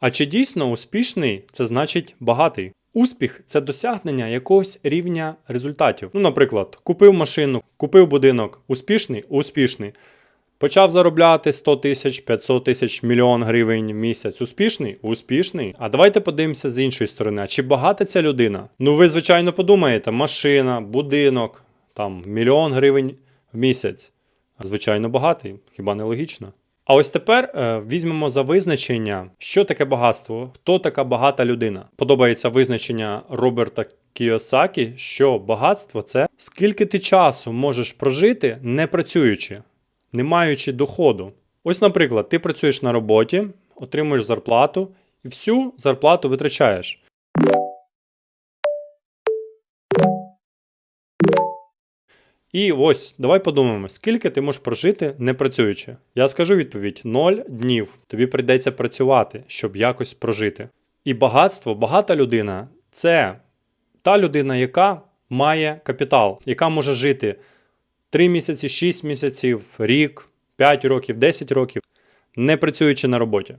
А чи дійсно успішний це значить багатий? Успіх це досягнення якогось рівня результатів. Ну, наприклад, купив машину, купив будинок, успішний, успішний. Почав заробляти 100 тисяч, 500 тисяч, мільйон гривень в місяць. Успішний? Успішний. А давайте подивимося з іншої сторони. Чи багата ця людина? Ну, ви, звичайно, подумаєте: машина, будинок, там мільйон гривень в місяць. Звичайно, багатий, хіба не логічно? А ось тепер е, візьмемо за визначення, що таке багатство, хто така багата людина. Подобається визначення Роберта Кіосакі, що багатство це скільки ти часу можеш прожити не працюючи, не маючи доходу. Ось, наприклад, ти працюєш на роботі, отримуєш зарплату і всю зарплату витрачаєш. І ось давай подумаємо, скільки ти можеш прожити не працюючи. Я скажу відповідь: 0 днів. Тобі прийдеться працювати, щоб якось прожити. І багатство, багата людина це та людина, яка має капітал, яка може жити 3 місяці, 6 місяців, рік, 5 років, 10 років, не працюючи на роботі.